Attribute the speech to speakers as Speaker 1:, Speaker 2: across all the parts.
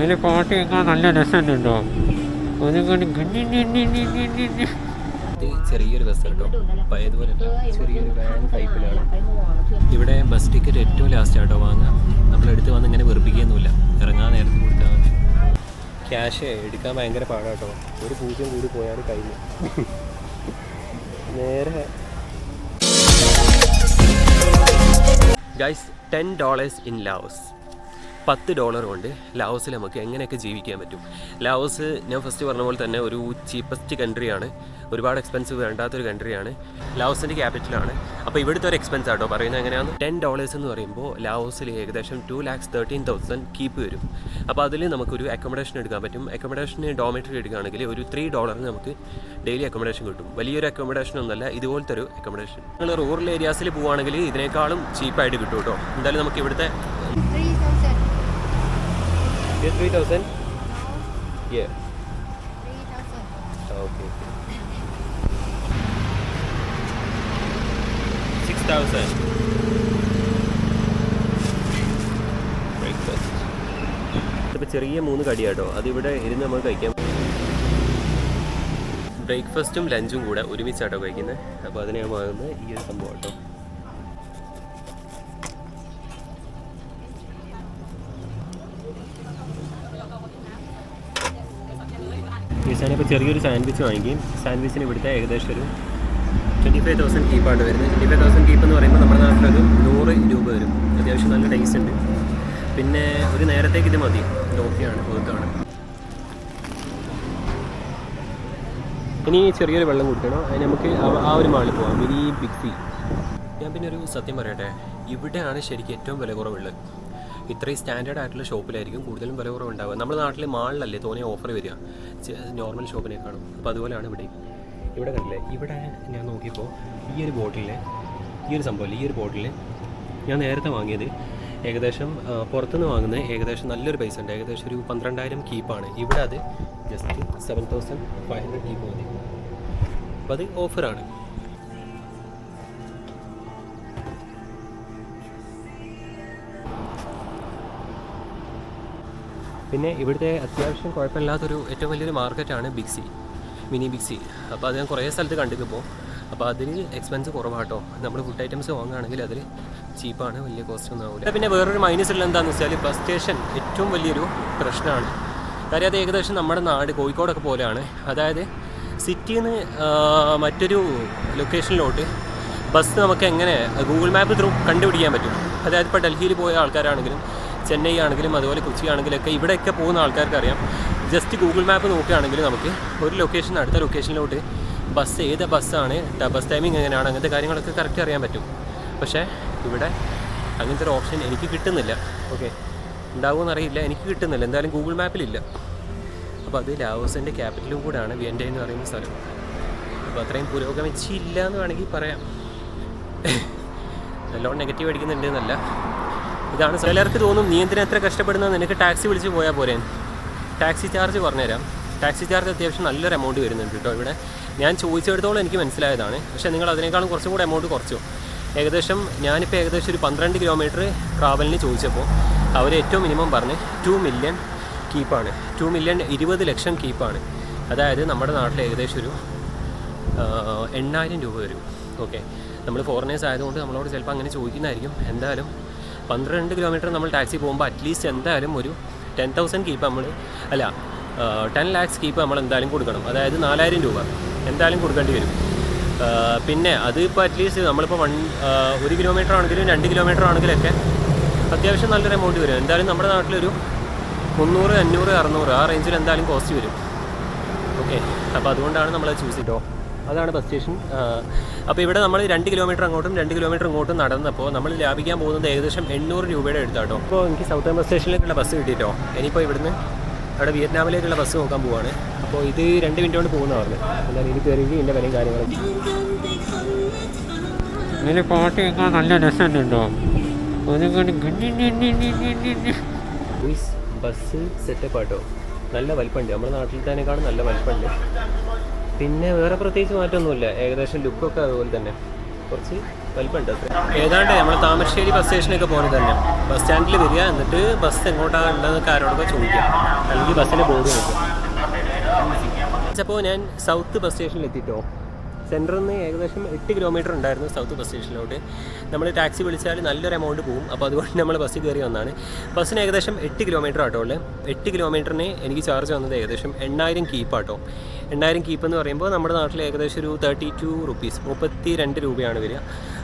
Speaker 1: ഇതിൽ പാട്ട് കേൾക്കാൻ നല്ല രസമുണ്ടോ? അതുകൊണ്ട്
Speaker 2: ചെറിയൊരു ബസ് കേട്ടോ. പഴയതുപോലെ ചെറിയൊരു വാൻ ടൈപ്പിലാണ് ഇവിടെ ബസ് ടിക്കറ്റ് ഏറ്റവും ലാസ്റ്റ് ആട്ടോ. വാങ്ങാം നമ്മൾ എടുത്ത് വന്ന് ഇങ്ങനെ വെറുപ്പിക്കുകയൊന്നുമില്ല. ഇറങ്ങാൻ നേരത്തെ കൊടുത്താൽ മതി. ക്യാഷ് എടുക്കാൻ ഭയങ്കര പാടാട്ടോ ഒരു പൂജ്യം കൂടി പോയാൽ കഴിഞ്ഞു. നേരെ. Guys ten dollars in Laos പത്ത് ഡോളർ കൊണ്ട് ലാവോസിൽ നമുക്ക് എങ്ങനെയൊക്കെ ജീവിക്കാൻ പറ്റും? ലാവോസ് ഞാൻ ഫസ്റ്റ് പറഞ്ഞ പോലെ തന്നെ ഒരു ചീപ്പസ്റ്റ് കൺട്രിയാണ് ഒരുപാട് എക്സ്പെൻസ് വേണ്ടാത്തൊരു കൺട്രിയാണ് ലാവോസിന്റെ ക്യാപിറ്റലാണ് അപ്പോൾ ഇവിടുത്തെ ഒരു എക്സ്പെൻസ് ആട്ടോ പറയുന്നത് എങ്ങനെയാണ് ടെൻ ഡോളേഴ്സ് എന്ന് പറയുമ്പോൾ ലാവോസിൽ ഏകദേശം two lakhs thirteen thousand kip വരും. അപ്പോൾ അതിൽ നമുക്കൊരു അക്കോമഡേഷൻ എടുക്കാൻ പറ്റും. അക്കോമഡേഷന് ഡോമിറ്ററി എടുക്കുകയാണെങ്കിൽ ഒരു ത്രീ ഡോളറിന് നമുക്ക് ഡെയിലി അക്കോമഡേഷൻ കിട്ടും. വലിയൊരു അക്കോമഡേഷൻ ഒന്നല്ല ഇതുപോലത്തെ ഒരു അക്കോമഡേഷൻ നിങ്ങൾ റൂറൽ ഏരിയാസിൽ പോവുകയാണെങ്കിൽ ഇതിനേക്കാളും ചീപ്പായിട്ട് കിട്ടും കേട്ടോ എന്തായാലും നമുക്ക് ഇവിടുത്തെ
Speaker 3: 3000.
Speaker 2: ത്രീ തൗസൻഡ് യേ
Speaker 3: 3000.
Speaker 2: ഓക്കെ സിക്സ് തൗസൻഡ് ബ്രേക്ക്ഫാസ്റ്റ് ഇതിപ്പോൾ ചെറിയ മൂന്ന് കടിയാട്ടോ. അതിവിടെ ഇരുന്ന് നമ്മൾ കഴിക്കാം. ബ്രേക്ക്ഫാസ്റ്റും ലഞ്ചും കൂടെ ഒരുമിച്ചാട്ടോ കഴിക്കുന്നത് അപ്പോൾ അതിനെ വാങ്ങുന്നത് ഈ ഒരു സംഭവം കേട്ടോ. ഇപ്പോൾ ചെറിയൊരു സാൻഡ്വിച്ച് വാങ്ങിക്കും സാൻഡ്വിച്ചിന് ഇവിടുത്തെ ഏകദേശം ഒരു ട്വന്റി ഫൈവ് തൗസൻഡ് കീപ്പാണ് വരുന്നത്. ട്വന്റി ഫൈവ് തൗസൻഡ് കീപ്പ് എന്ന് പറയുമ്പോൾ നമ്മുടെ നാട്ടിലൊരു നൂറ് രൂപ വരും. അത്യാവശ്യം നല്ല ടേസ്റ്റ് ഉണ്ട്. പിന്നെ ഒരു നേരത്തേക്ക് ഇത് മതി. ലോക്കിയാണ് പുതുക്കാണ് ഇനി ചെറിയൊരു വെള്ളം കുടിക്കണം. അതിന് നമുക്ക് ആ- ഒരു മാളിൽ പോകാം മിനി ബിഗ് സി ഞാൻ പിന്നെ ഒരു സത്യം പറയട്ടെ. ഇവിടെയാണ് ശരിക്കും ഏറ്റവും വില കുറവുള്ളത്. ഇത്രയും സ്റ്റാൻഡേർഡ് ആയിട്ടുള്ള ഷോപ്പിലായിരിക്കും കൂടുതലും വില കുറവുണ്ടാവുക നമ്മുടെ നാട്ടിൽ മാളിലല്ലേ തോന്നിയ ഓഫർ വരിക? നോർമൽ ഷോപ്പിനേക്കാളും അപ്പോൾ അതുപോലെയാണ് ഇവിടെ. ഇവിടെ കണ്ടില്ലേ? ഇവിടെ ഞാൻ നോക്കിയപ്പോൾ ഈ ഒരു ബോട്ടിലിന് ഈ ഒരു സംഭവം ഈ ഒരു ബോട്ടിൽ ഞാൻ നേരത്തെ വാങ്ങിയത് ഏകദേശം പുറത്തുനിന്ന് വാങ്ങുന്നത് ഏകദേശം നല്ലൊരു പൈസ ഉണ്ട്. ഏകദേശം ഒരു പന്ത്രണ്ടായിരം കീപ്പാണ്. ഇവിടെ അത് just seven thousand five hundred kip മതി. അപ്പോൾ അത് ഓഫറാണ് പിന്നെ ഇവിടുത്തെ അത്യാവശ്യം കുഴപ്പമില്ലാത്തൊരു ഏറ്റവും വലിയൊരു മാർക്കറ്റാണ് Big C mini Big C അപ്പോൾ അത് ഞാൻ കുറേ സ്ഥലത്ത് കണ്ടിപ്പോൾ അപ്പോൾ അതിന് എക്സ്പെൻസ് കുറവാട്ടോ. നമ്മൾ ഫുഡ് ഐറ്റംസ് വാങ്ങുകയാണെങ്കിൽ അതിൽ ചീപ്പാണ് വലിയ കോസ്റ്റ് ഒന്നും ആവില്ല പിന്നെ വേറൊരു മൈനസ് ഉള്ള എന്താണെന്ന് വെച്ചാൽ ബസ് സ്റ്റേഷൻ ഏറ്റവും വലിയൊരു പ്രശ്നമാണ് കാര്യം അത് ഏകദേശം നമ്മുടെ നാട് കോഴിക്കോടൊക്കെ പോലെയാണ്. അതായത് സിറ്റിയിൽ നിന്ന് മറ്റൊരു ലൊക്കേഷനിലോട്ട് ബസ് നമുക്ക് എങ്ങനെ ഗൂഗിൾ മാപ്പ് ത്രൂ കണ്ടുപിടിക്കാൻ പറ്റും. അതായത് ഇപ്പോൾ ഡൽഹിയിൽ പോയ ആൾക്കാരാണെങ്കിലും ചെന്നൈ ആണെങ്കിലും അതുപോലെ കൊച്ചി ആണെങ്കിലൊക്കെ ഇവിടെയൊക്കെ പോകുന്ന ആൾക്കാർക്ക് അറിയാം ജസ്റ്റ് ഗൂഗിൾ മാപ്പ് നോക്കുകയാണെങ്കിൽ നമുക്ക് ഒരു ലൊക്കേഷൻ അടുത്ത ലൊക്കേഷനിലോട്ട് ബസ് ഏത് ബസ്സാണ് ബസ് ടൈമിംഗ് എങ്ങനെയാണ് അങ്ങനത്തെ കാര്യങ്ങളൊക്കെ കറക്റ്റ് അറിയാൻ പറ്റും. പക്ഷേ ഇവിടെ അങ്ങനത്തെ ഒരു ഓപ്ഷൻ എനിക്ക് കിട്ടുന്നില്ല. ഓക്കെ ഉണ്ടാവുമെന്ന് അറിയില്ല. എനിക്ക് കിട്ടുന്നില്ല. എന്തായാലും ഗൂഗിൾ മാപ്പിലില്ല അപ്പോൾ അത് ലാവോസിന്റെ ക്യാപിറ്റലും കൂടാണ് വിയൻഡ എന്ന് പറയുന്ന സ്ഥലം. അപ്പോൾ അത്രയും പുരോഗമിച്ചില്ല എന്ന് വേണമെങ്കിൽ പറയാം. നല്ലോണം നെഗറ്റീവ് അടിക്കുന്നുണ്ട് എന്നല്ല. ഇതാണ് ചിലർക്ക് തോന്നും നീ എന്തിനാ എത്ര കഷ്ടപ്പെടുന്നത് നിനക്ക് ടാക്സി വിളിച്ച് പോയാൽ പോരെ. ടാക്സി ചാർജ് പറഞ്ഞുതരാം ടാക്സി ചാർജ് അത്യാവശ്യം നല്ലൊരു എമൗണ്ട് വരുന്നുണ്ട് കേട്ടോ ഇവിടെ. ഞാൻ ചോദിച്ചെടുത്തോളം എനിക്ക് മനസ്സിലായതാണ്. പക്ഷേ നിങ്ങൾ അതിനേക്കാളും കുറച്ചും കൂടെ എമൗണ്ട് കുറച്ചു. ഏകദേശം ഞാനിപ്പോൾ ഏകദേശം ഒരു പന്ത്രണ്ട് കിലോമീറ്റർ ട്രാവലിന് ചോദിച്ചപ്പോൾ അവർ ഏറ്റവും മിനിമം പറഞ്ഞ് ടു മില്യൺ കീപ്പാണ് ടു മില്യൺ ഇരുപത് ലക്ഷം കീപ്പാണ് അതായത് നമ്മുടെ നാട്ടിൽ ഏകദേശം ഒരു എണ്ണായിരം രൂപ വരും. ഓക്കെ നമ്മൾ ഫോറിനേഴ്സ് ആയതുകൊണ്ട് നമ്മളോട് ചിലപ്പോൾ അങ്ങനെ ചോദിക്കുന്നതായിരിക്കും. എന്തായാലും പന്ത്രണ്ട് കിലോമീറ്റർ നമ്മൾ ടാക്സി പോകുമ്പോൾ അറ്റ്ലീസ്റ്റ് എന്തായാലും ഒരു ടെൻ തൗസൻഡ് കീപ്പ് നമ്മൾ അല്ല ടെൻ ലാക്സ് കീപ്പ് നമ്മൾ എന്തായാലും കൊടുക്കണം. അതായത് നാലായിരം രൂപ എന്തായാലും കൊടുക്കേണ്ടി വരും. പിന്നെ അത് ഇപ്പോൾ അറ്റ്ലീസ്റ്റ് നമ്മളിപ്പോൾ വൺ ഒരു കിലോമീറ്റർ ആണെങ്കിലും രണ്ട് കിലോമീറ്റർ ആണെങ്കിലൊക്കെ അത്യാവശ്യം നല്ലൊരു എമൗണ്ട് വരും. എന്തായാലും നമ്മുടെ നാട്ടിലൊരു മുന്നൂറ് അഞ്ഞൂറ് അറുന്നൂറ് ആ റേഞ്ചിൽ എന്തായാലും കോസ്റ്റ് വരും. ഓക്കെ അപ്പോൾ അതുകൊണ്ടാണ് നമ്മൾ ചൂസ് ചെയ്തോ അതാണ് ബസ് സ്റ്റേഷൻ അപ്പോൾ ഇവിടെ നമ്മൾ രണ്ട് കിലോമീറ്റർ അങ്ങോട്ടും രണ്ട് കിലോമീറ്റർ ഇങ്ങോട്ടും നടന്നപ്പോൾ നമ്മൾ ലാഭിക്കാൻ പോകുന്നത് ഏകദേശം എണ്ണൂറ് രൂപയുടെ അടുത്താട്ടോ. അപ്പോൾ എനിക്ക് സൗത്ത് ബസ് സ്റ്റേഷനിലേക്കുള്ള ബസ് കിട്ടിയിട്ടോ ഇനിയിപ്പോൾ ഇവിടുന്ന് അവിടെ വിയറ്റ്നാമിലേക്കുള്ള ബസ് നോക്കാൻ പോവാണ്. അപ്പോൾ ഇത് രണ്ട് മിനിറ്റ് കൊണ്ട് പോകുന്ന പറഞ്ഞു എന്നാലും ഇത് കയറി ഇതിന്റെ വിലയും കാര്യങ്ങളും.
Speaker 1: ഇതിന്റെ പാട്ട് കേൾക്കാൻ നല്ല രസമുണ്ടോ
Speaker 2: ബസ് സെറ്റപ്പ് ആട്ടോ. നല്ല വലിപ്പമുണ്ട്. നമ്മുടെ നാട്ടിൽ തന്നെക്കാളും നല്ല വലിപ്പമുണ്ട്. പിന്നെ വേറെ പ്രത്യേകിച്ച് മാറ്റമൊന്നുമില്ല. ഏകദേശം ലുക്കൊക്കെ അതുപോലെ തന്നെ. കുറച്ച് വലിപ്പമുണ്ട് ഏതാണ്ട് നമ്മൾ താമരശ്ശേരി ബസ് സ്റ്റേഷനൊക്കെ പോകുന്നത് തന്നെ. ബസ് സ്റ്റാൻഡിൽ വരിക എന്നിട്ട് ബസ് എങ്ങോട്ടാണ് ഉള്ളതെന്നൊക്കെ ആരോടൊക്കെ ചോദിക്കാം. അല്ലെങ്കിൽ ബസ്സിന്റെ ബോർഡ് നോക്കുക അപ്പോൾ ഞാൻ സൗത്ത് ബസ് സ്റ്റേഷനിൽ എത്തിയിട്ടോ സെന്ററിൽ നിന്ന് ഏകദേശം എട്ട് കിലോമീറ്റർ ഉണ്ടായിരുന്നു സൗത്ത് ബസ് സ്റ്റേഷനിലോട്ട് നമ്മൾ ടാക്സി വിളിച്ചാൽ നല്ലൊരു എമൗണ്ട് പോകും അപ്പോൾ അതുകൊണ്ട് നമ്മൾ ബസ്സിൽ കയറി വന്നതാണ് ബസ്സിന് ഏകദേശം എട്ട് കിലോമീറ്റർ ആട്ടോ ഉള്ളത് എട്ട് കിലോമീറ്ററിന് എനിക്ക് ചാർജ് വന്നത് ഏകദേശം എണ്ണായിരം കീപ്പ് ആട്ടോ. എണ്ണായിരം കീപ്പ് എന്ന് പറയുമ്പോൾ നമ്മുടെ നാട്ടിൽ ഏകദേശം ഒരു തേർട്ടി ടു റുപ്പീസ് മുപ്പത്തി രണ്ട് രൂപയാണ് വരിക.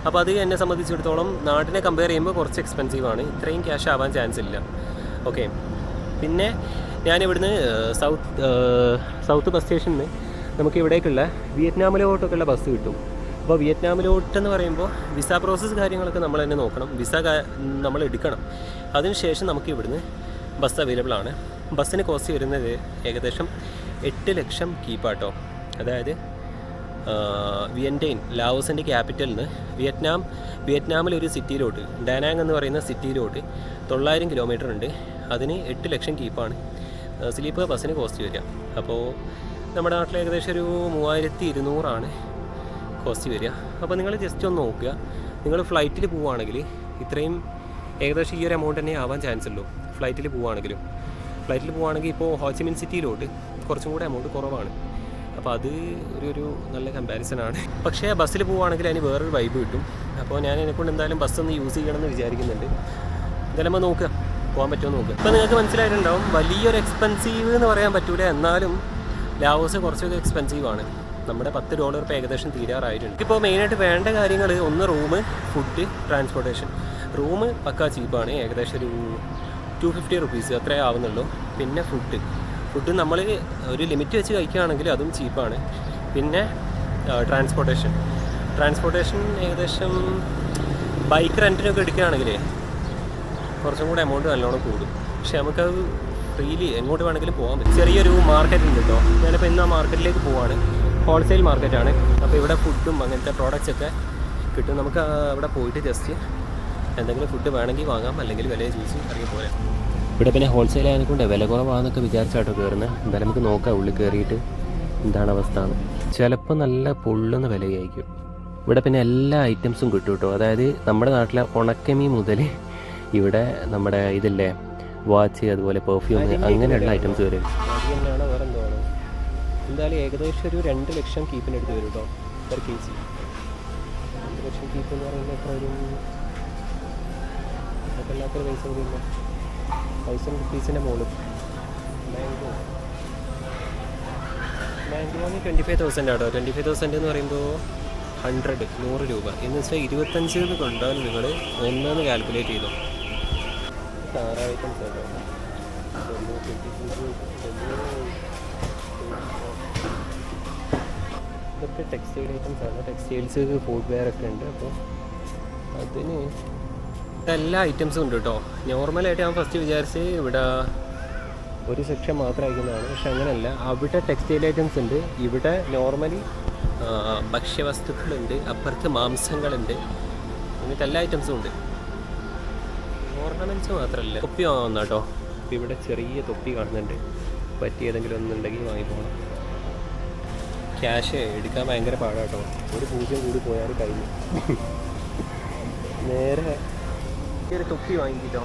Speaker 2: അപ്പോൾ അത് എന്നെ സംബന്ധിച്ചിടത്തോളം നാട്ടിനെ കമ്പയർ ചെയ്യുമ്പോൾ കുറച്ച് എക്സ്പെൻസീവാണ് ഇത്രയും ക്യാഷ് ആവാൻ ചാൻസ് ഇല്ല. ഓക്കെ പിന്നെ ഞാനിവിടുന്ന് സൗത്ത് സൗത്ത് ബസ് സ്റ്റേഷനിൽ നിന്ന് നമുക്ക് ഇവിടേക്കുള്ള വിയറ്റ്നാമിലോട്ടൊക്കെയുള്ള ബസ് കിട്ടും. അപ്പോൾ വിയറ്റ്നാമിലോട്ടെന്ന് പറയുമ്പോൾ വിസ പ്രോസസ്സ് കാര്യങ്ങളൊക്കെ നമ്മൾ തന്നെ നോക്കണം. വിസ നമ്മൾ എടുക്കണം. അതിനുശേഷം നമുക്ക് ഇവിടുന്ന് ബസ് അവൈലബിൾ ആണ്. ബസ്സിന് കോസ്റ്റ് വരുന്നത് ഏകദേശം എട്ട് ലക്ഷം കീപ്പാട്ടോ അതായത് വിയന്റൈൻ ലാവോസിന്റെ ക്യാപിറ്റലിൽ നിന്ന് വിയറ്റ്നാം വിയറ്റ്നാമിലെ ഒരു സിറ്റിയിലോട്ട് ഡാനാങ് എന്ന് പറയുന്ന സിറ്റിയിലോട്ട് തൊള്ളായിരം കിലോമീറ്റർ ഉണ്ട്. അതിന് എട്ട് ലക്ഷം കീപ്പാണ് സ്ലീപ്പർ ബസ്സിന് കോസ്റ്റ് വരിക. അപ്പോൾ നമ്മുടെ നാട്ടിൽ ഏകദേശം ഒരു മൂവായിരത്തി ഇരുന്നൂറാണ് കോസ്റ്റ് വരിക. അപ്പോൾ നിങ്ങൾ ജസ്റ്റ് ഒന്ന് നോക്കുക. നിങ്ങൾ ഫ്ലൈറ്റിൽ പോവുകയാണെങ്കിൽ ഇത്രയും ഏകദേശം ഈ ഒരു എമൗണ്ട് തന്നെ ആവാൻ ചാൻസ് ഉള്ളൂ. ഫ്ലൈറ്റിൽ പോവുകയാണെങ്കിലും. ഫ്ലൈറ്റിൽ പോവുകയാണെങ്കിൽ ഇപ്പോൾ ഹോച്ചിമിൻ സിറ്റിയിലോട്ട് കുറച്ചും കൂടെ എമൗണ്ട് കുറവാണ്. അപ്പോൾ അത് ഒരു ഒരു നല്ല കമ്പാരിസൺ ആണ്. പക്ഷേ ബസ്സിൽ പോവുകയാണെങ്കിൽ അതിന് വേറൊരു വൈബ് കിട്ടും. അപ്പോൾ ഞാൻ എന്നെക്കൊണ്ട് എന്തായാലും ബസ് ഒന്ന് യൂസ് ചെയ്യണമെന്ന് വിചാരിക്കുന്നുണ്ട്. എന്തായാലും നോക്കുക. പോകാൻ പറ്റുമോ നോക്കുക. ഇപ്പോൾ നിങ്ങൾക്ക് മനസ്സിലായിട്ടുണ്ടാവും വലിയൊരു എക്സ്പെൻസീവ് എന്ന് പറയാൻ പറ്റൂല. എന്നാലും ലാവോസ് കുറച്ചൊക്കെ എക്സ്പെൻസീവ് ആണ്. നമ്മുടെ പത്ത് ഡോളർ ഇപ്പോൾ ഏകദേശം തീരാറായിട്ടുണ്ട്. ഇപ്പോൾ മെയിനായിട്ട് വേണ്ട കാര്യങ്ങൾ ഒന്ന് റൂം ഫുഡ് ട്രാൻസ്പോർട്ടേഷൻ റൂം പക്കാ ചീപ്പാണ്. ഏകദേശം ഒരു ടു ഫിഫ്റ്റി റുപ്പീസ് അത്രേ ആവുന്നുള്ളൂ. പിന്നെ ഫുഡ് ഫുഡ് നമ്മൾ ഒരു ലിമിറ്റ് വെച്ച് കഴിക്കുകയാണെങ്കിൽ അതും ചീപ്പാണ്. പിന്നെ ട്രാൻസ്പോർട്ടേഷൻ ട്രാൻസ്പോർട്ടേഷൻ ഏകദേശം ബൈക്ക് റെന്റിനൊക്കെ എടുക്കുകയാണെങ്കിൽ കുറച്ചും കൂടെ എമൗണ്ട് നല്ലോണം കൂടും. പക്ഷേ നമുക്കത് ഫ്രീലി എങ്ങോട്ട് വേണമെങ്കിലും പോകാൻ പറ്റും. ചെറിയൊരു മാർക്കറ്റ് ഉണ്ട് കേട്ടോ ഞാനിപ്പോൾ ഇന്ന് ആ മാർക്കറ്റിലേക്ക് പോവാണ്. ഹോൾസെയിൽ മാർക്കറ്റാണ് അപ്പോൾ ഇവിടെ ഫുഡും അങ്ങനത്തെ പ്രോഡക്റ്റ്സ് ഒക്കെ കിട്ടും. നമുക്ക് അവിടെ പോയിട്ട് ജസ്റ്റ് എന്തെങ്കിലും ഫുഡ് വേണമെങ്കിൽ വാങ്ങാം. അല്ലെങ്കിൽ വില ചോദിച്ച് ഇറങ്ങി പോലെ ഇവിടെ പിന്നെ ഹോൾസെയിൽ ആയതുകൊണ്ട് വില കുറവാണെന്നൊക്കെ വിചാരിച്ചാട്ടോ കയറുന്നത് എന്തായാലും നമുക്ക് നോക്കാം ഉള്ളിൽ കയറിയിട്ട് എന്താണ് അവസ്ഥ ചിലപ്പോൾ നല്ല പൊള്ളുന്ന വിലയായിരിക്കും. ഇവിടെ പിന്നെ എല്ലാ ഐറ്റംസും കിട്ടും കേട്ടോ അതായത് നമ്മുടെ നാട്ടിലെ ഉണക്കമീൻ മുതൽ ഇവിടെ നമ്മുടെ ഇതില്ലേ വാച്ച് അതുപോലെ പെർഫ്യൂം അങ്ങനെയുള്ള ഐറ്റംസ് വരും. എന്തായാലും ഏകദേശം ഒരു രണ്ട് ലക്ഷം കീപ്പിനടുത്ത് വരും കേട്ടോ പെർ കെ ജി രണ്ട് ലക്ഷം കീപ്പ് എന്ന് പറയുമ്പോൾ എത്ര ഒരു അതൊക്കെ എല്ലാത്തൊരു പൈസ വരുമ്പോൾ തൗസൻഡ് റുപ്പീസിന്റെ മുകളിൽ bank. Bank loan twenty five thousand auto. Twenty five thousand എന്ന് പറയുമ്പോൾ ഹൺഡ്രഡ് നൂറ് രൂപ. എന്ന് വെച്ചാൽ ഇരുപത്തഞ്ച് കൊണ്ടാൽ നിങ്ങൾ ഒന്നെന്ന് കാൽക്കുലേറ്റ് ചെയ്തോ. കാർ ഐറ്റംസ് ഇതൊക്കെ ടെക്സ്റ്റൈൽ ഐറ്റംസ് ആണ്. ടെക്സ്റ്റൈൽസ് ഫുഡ് വെയർ ഒക്കെ ഉണ്ട്. അപ്പോൾ അതിന് എല്ലാ ഐറ്റംസും ഉണ്ട് കേട്ടോ നോർമലായിട്ട് ഞാൻ ഫസ്റ്റ് വിചാരിച്ച് ഇവിടെ ഒരു സെക്ഷൻ മാത്രം അയക്കുന്നതാണ്. പക്ഷെ അങ്ങനെയല്ല. അവിടെ ടെക്സ്റ്റൈൽ ഐറ്റംസ് ഉണ്ട്. ഇവിടെ നോർമലി ഭക്ഷ്യവസ്തുക്കളുണ്ട്. അപ്പുറത്ത് മാംസങ്ങളുണ്ട്. എന്നിട്ട് എല്ലാ ഐറ്റംസും ഉണ്ട്. ഓർണമെന്റ്സ് മാത്രമല്ല തൊപ്പി വാങ്ങുന്ന കേട്ടോ. ഇപ്പം ഇവിടെ ചെറിയ തൊപ്പി കാണുന്നുണ്ട്. പറ്റിയ ഏതെങ്കിലും ഒന്നുണ്ടെങ്കിൽ വാങ്ങിപ്പോകണം ക്യാഷ് എടുക്കാൻ ഭയങ്കര പാടാട്ടോ ഒരു പൂജ്യം കൂടി പോയാൽ കഴിഞ്ഞു. നേരെ ഒരു തൊപ്പി വാങ്ങിക്കിട്ടോ.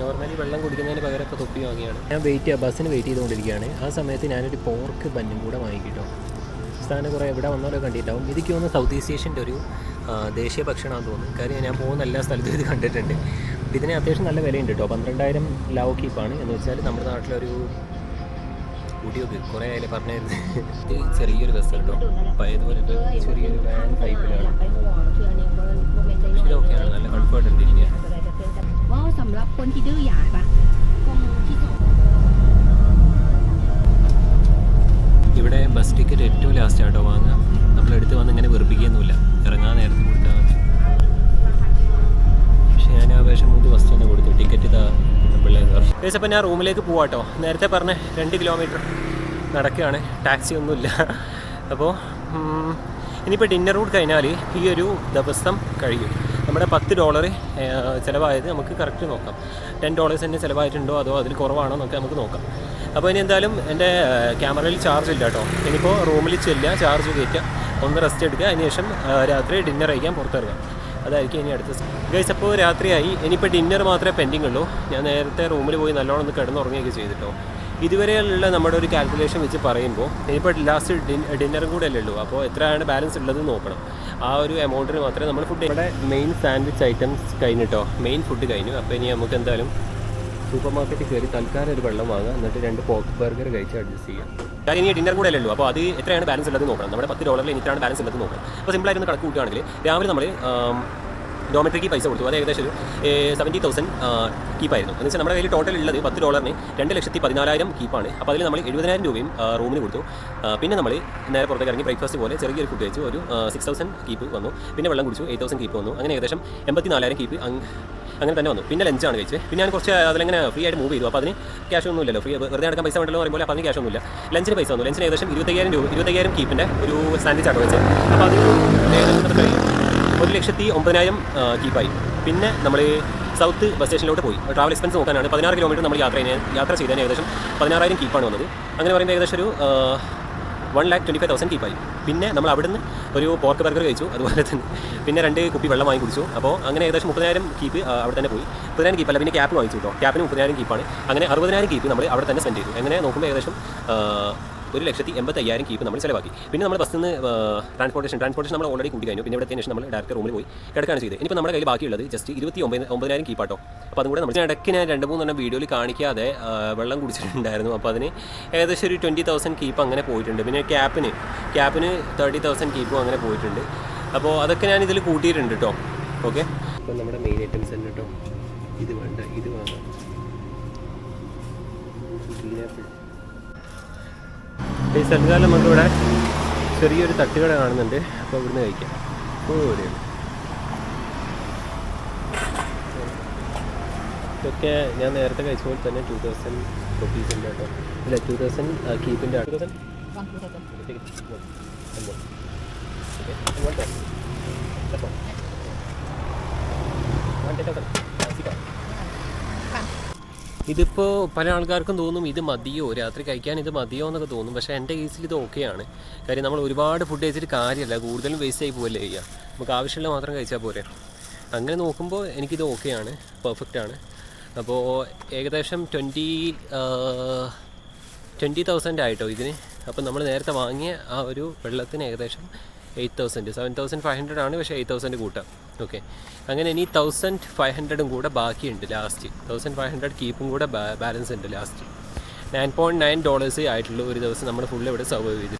Speaker 2: നോർമലി വെള്ളം കുടിക്കുന്നതിന് പകരം ഇപ്പോൾ തൊപ്പി വാങ്ങിയാണ്. ഞാൻ വെയിറ്റ് ചെയ്യാം. ബസ്സിന് വെയിറ്റ് ചെയ്തുകൊണ്ടിരിക്കുകയാണ്. ആ സമയത്ത് ഞാനൊരു പോർക്ക് ബന്നും കൂടെ വാങ്ങിക്കിട്ടോ. സ്ഥാനം കുറേ എവിടെ വന്നാലോ കണ്ടിട്ടുണ്ടാവും. ഇതൊക്കെ സൗത്ത് ഈസ്റ്റ് ഏഷ്യന്റെ ഒരു ദേശീയ പക്ഷണമാണെന്ന് തോന്നുന്നു. കാര്യം ഞാൻ പോകുന്ന എല്ലാ സ്ഥലത്തും ഇത് കണ്ടിട്ടുണ്ട്. അപ്പോൾ ഇതിന് അത്യാവശ്യം നല്ല വിലയുണ്ട് കേട്ടോ. പന്ത്രണ്ടായിരം ലാവോ കീപ്പാണ്. എന്ന് വെച്ചാൽ നമ്മുടെ നാട്ടിലൊരു കൂട്ടിയൊക്കെ കുറേ അതിൽ പറഞ്ഞായിരുന്നു ഇത് ചെറിയൊരു ബസ് കേട്ടോ. പഴയതുപോലെ ചെറിയൊരു വാൻ ടൈപ്പിലാണ് പക്ഷേ ഓക്കെയാണ് നല്ല കംഫേർട്ട് ഉണ്ട് ഇരിക്കാൻ. ഏകദേശം അപ്പോൾ ഞാൻ റൂമിലേക്ക് പോവാട്ടോ നേരത്തെ പറഞ്ഞ രണ്ട് കിലോമീറ്റർ നടക്കുകയാണ്. ടാക്സി ഒന്നുമില്ല. അപ്പോൾ ഇനിയിപ്പോൾ ഡിന്നർ റൂട്ട് കഴിഞ്ഞാൽ ഈ ഒരു ദിവസം കഴിയും. നമ്മുടെ പത്ത് ഡോളർ ചിലവായത് നമുക്ക് കറക്റ്റ് നോക്കാം. ടെൻ ഡോളേഴ്സ് തന്നെ ചിലവായിട്ടുണ്ടോ അതോ അതിൽ കുറവാണോ എന്നൊക്കെ നമുക്ക് നോക്കാം. അപ്പോൾ ഇനി എന്തായാലും എന്റെ ക്യാമറയിൽ ചാർജ് ഇല്ല കേട്ടോ ഇനിയിപ്പോൾ റൂമിൽ ചെല്ലുക ചാർജ് കയറ്റുക ഒന്ന് റെസ്റ്റ് എടുക്കുക അതിനുശേഷം രാത്രി ഡിന്നർ കഴിക്കാൻ പുറത്തിറങ്ങാം അതായിരിക്കും ഇനി അടുത്ത ഗൈസ് അപ്പോൾ രാത്രിയായി. ഇനിയിപ്പോൾ ഡിന്നർ മാത്രമേ പെൻഡിങ് ഉള്ളൂ. ഞാൻ നേരത്തെ റൂമിൽ പോയി നല്ലോണം ഒന്ന് കിടന്നുറങ്ങുകയൊക്കെ ചെയ്തിട്ടോ. ഇതുവരെയുള്ള നമ്മുടെ ഒരു കാൽക്കുലേഷൻ വെച്ച് പറയുമ്പോൾ ഇനിയിപ്പോൾ ലാസ്റ്റ് ഡിന്നറും കൂടെ അല്ലേ ഉള്ളൂ. അപ്പോൾ എത്രയാണ് ബാലൻസ് ഉള്ളത് നോക്കണം. ആ ഒരു എമൗണ്ടിന് മാത്രമേ നമ്മൾ ഫുഡ് ഇവിടെ മെയിൻ സാൻഡ്വിച്ച് ഐറ്റംസ് കഴിഞ്ഞിട്ടോ? മെയിൻ ഫുഡ് കഴിഞ്ഞു. അപ്പോൾ ഇനി നമുക്ക് എന്തായാലും സൂപ്പർ മാർക്കറ്റിൽ കയറി തൽക്കാലം ഒരു വെള്ളം വാങ്ങുക എന്നിട്ട് രണ്ട് പോക്ക് ബർഗർ കഴിച്ച് അഡ്ജസ്റ്റ് ചെയ്യാം കാര്യം ഇനി ഡിന്നർ കൂടെ അല്ലല്ലോ അപ്പോൾ അത് എത്രയാണ് ബാലൻസ് ഉള്ളത് നോക്കണം. നമ്മുടെ പത്ത് ഡോളറിൽ എനിക്കാണ് ബാലൻസ് ഉള്ളത് നോക്കണം. അപ്പോൾ സിമ്പിളായിരുന്നു കണക്ക് കൂട്ടുകയാണെങ്കിൽ രാവിലെ നമ്മൾ ഡോമെട്രിക്ക് പൈസ കൊടുത്തു. അത് ഏകദേശം ഒരു സെവന്റി തൗസൻഡ് കീപ്പായിരുന്നു എന്ന് വെച്ചാൽ നമ്മുടെ കയ്യിൽ ടോട്ടൽ ഉള്ളത് പത്ത് ഡോളറിന് രണ്ട് ലക്ഷത്തി പതിനാലായിരം കീപ്പാണ് അപ്പോൾ അതിൽ നമ്മൾ എഴുപതിനായിരം രൂപയും റൂമിന് കൊടുത്തു. പിന്നെ നമ്മൾ നേരെ പുറത്തേക്ക് ഇറങ്ങി ബ്രേക്ക്ഫാസ്റ്റ് പോലെ ചെറിയൊരു ഫുഡ് കഴിച്ചു ഒരു സിക്സ് തൗസൻഡ് കീപ്പ് വന്നു. പിന്നെ വെള്ളം കുടിച്ചു എയ്റ്റ് തൗസൻഡ് കീപ്പ് വന്നു. അങ്ങനെ ഏകദേശം എൺപത്തി നാലായിരം കീപ്പ് അങ്ങനെ തന്നെ വന്നു. പിന്നെ ലഞ്ചാണ് കഴിച്ചത് പിന്നെ ഞാൻ കുറച്ച് അതിലെങ്ങനെ ഫ്രീ ആയിട്ട് മൂവ് ചെയ്തു. അപ്പോൾ അതിന് ക്യാഷ് ഒന്നും ഇല്ലല്ലോ. ഫ്രീ വെറുതെ നടക്കാൻ പൈസ വേണ്ടല്ലോ പറയുമ്പോൾ അപ്പോൾ അതിന് ക്യാഷ് ഒന്നുമില്ല. ലഞ്ചിന് പൈസ വന്നു. ലഞ്ചിന് ഏകദേശം ഇരുപത്തയ്യായിരം രൂപ ഇരുപത്തയ്യായിരം കീപ്പിന്റെ ഒരു സാൻഡ്വിച്ച് ആണ് വെച്ചത് അപ്പോൾ അത്? ഒരു ലക്ഷത്തി ഒമ്പതിനായിരം കീപ്പായി പിന്നെ നമ്മൾ സൗത്ത് ബസ് സ്റ്റേഷനിലോട്ട് പോയി. ട്രാവൽ എക്സ്പെൻസ് നോക്കാനാണ്. പതിനാറ് കിലോമീറ്റർ നമ്മൾ യാത്ര യാത്ര ചെയ്തതിന് ഏകദേശം പതിനാറായിരം കീപ്പാണ് വന്നത്. അങ്ങനെ പറയുമ്പോൾ ഏകദേശം ഒരു one lakh twenty five thousand കീപ്പായി പിന്നെ നമ്മൾ അവിടുന്ന് ഒരു പോർക്ക് ബർഗർ കഴിച്ചു അതുപോലെ തന്നെ പിന്നെ രണ്ട് കുപ്പി വെള്ളം വാങ്ങി കുടിച്ചു. അപ്പോൾ അങ്ങനെ ഏകദേശം മുപ്പതിനായിരം കീപ്പ് അവിടെ തന്നെ പോയി. മുപ്പതിനായിരം കീപ്പ് അല്ല പിന്നെ ക്യാപ്പ് വാങ്ങിച്ചു കേട്ടോ. ക്യാപ്പിന് മുപ്പതിനായിരം കീപ്പാണ് അങ്ങനെ അറുപതിനായിരം കീപ്പ് നമ്മൾ അവിടെ തന്നെ സ്പെൻഡ് ചെയ്തു. അങ്ങനെ നോക്കുമ്പോൾ ഏകദേശം ഒരു ലക്ഷത്തി എൺപത്തി അയ്യായിരം കീപ്പ് നമ്മൾ ചിലവാക്കി. പിന്നെ നമ്മൾ ബസ്സിൽ നിന്ന് ട്രാൻസ്പോർട്ടേഷൻ ട്രാൻസ്പോർട്ടേഷൻ നമ്മൾ ഓൾറെഡി കൂടി കഴിഞ്ഞു. പിന്നെ ഇവിടെ ശേഷം നമ്മൾ ഡയറക്റ്റ് റൂമിൽ പോയി കിടക്കാണ് ചെയ്തത്. ഇനിയിപ്പോൾ നമ്മുടെ കയ്യിൽ ബാക്കിയുള്ളത് ജസ്റ്റ് ഇരുപത്തി ഒമ്പത് ഒമ്പതിനായിരം കീപ്പാട്ടോ അപ്പോൾ അതും കൂടെ നമ്മൾ ഇടയ്ക്ക് ഞാൻ രണ്ട് മൂന്നെണ്ണം വീഡിയോയിൽ കാണിക്കാതെ വെള്ളം കുടിച്ചിട്ടുണ്ടായിരുന്നു. അപ്പോൾ അതിന് ഏകദേശം ഒരു ട്വന്റി തൗസൻഡ് കീപ്പ് അങ്ങനെ പോയിട്ടുണ്ട്. പിന്നെ ക്യാപ്പിന് ക്യാപ്പിന് തേർട്ടി തൗസൻഡ് കീപ്പും അങ്ങനെ പോയിട്ടുണ്ട്. അപ്പോൾ അതൊക്കെ ഞാൻ ഇതിൽ കൂട്ടിയിട്ടുണ്ട് കേട്ടോ ഓക്കെ അപ്പോൾ നമ്മുടെ മെയിൻ ഐറ്റംസ് തന്നെ കേട്ടോ ഇത് വേണ്ട ഇത് വാങ്ങാം ഗ്രീൻ ഈ തൽക്കാലം നമുക്കിവിടെ ചെറിയൊരു തട്ടുകട കാണുന്നുണ്ട്. അപ്പോൾ ഇവിടുന്ന് കഴിക്കാം. ഓ ഇതൊക്കെ ഞാൻ നേരത്തെ കഴിച്ച പോലെ തന്നെ ടു തൗസൻഡ് റുപ്പീസിന്റെ കേട്ടോ. ഇല്ല ടു തൗസൻഡ് കീപ്പിന്റെ ടു തൗസൻഡ് ഇതിപ്പോൾ പല ആൾക്കാർക്കും തോന്നും ഇത് മതിയോ? രാത്രി കഴിക്കാൻ ഇത് മതിയോ എന്നൊക്കെ തോന്നും. പക്ഷേ എന്റെ കേസിൽ ഇത് ഓക്കെയാണ്. കാര്യം നമ്മൾ ഒരുപാട് ഫുഡ് കഴിച്ചിട്ട് കാര്യമല്ല. കൂടുതലും വേസ്റ്റ് ആയി പോവല്ലേ ചെയ്യുക. നമുക്ക് ആവശ്യമുള്ള മാത്രം കഴിച്ചാൽ പോരെ. അങ്ങനെ നോക്കുമ്പോൾ എനിക്കിത് ഓക്കെയാണ്. പെർഫെക്റ്റ് ആണ്. അപ്പോൾ ഏകദേശം ട്വന്റി ട്വന്റി തൗസൻഡ് ആയിട്ടോ ഇതിന്. അപ്പോൾ നമ്മൾ നേരത്തെ വാങ്ങിയ ആ ഒരു വെള്ളത്തിന് ഏകദേശം eight thousand. Seven thousand five hundred ആണ് പക്ഷേ എയ്റ്റ് തൗസൻഡ് കൂട്ടാം. ഓക്കെ അങ്ങനെ ഇനി തൗസൻഡ് ഫൈവ് ഹൺഡ്രഡും കൂടെ ബാക്കിയുണ്ട് ലാസ്റ്റ് തൗസൻഡ് ഫൈവ് ഹൺഡ്രഡ് കീപ്പും കൂടെ ബാലൻസ് ഉണ്ട് ലാസ്റ്റ് നയൻ പോയിന്റ് നയൻ ഡോളേഴ്സേ ആയിട്ടുള്ളൂ ഒരു ദിവസം നമ്മൾ ഫുള്ള് ഇവിടെ സർവൈവ് ചെയ്തു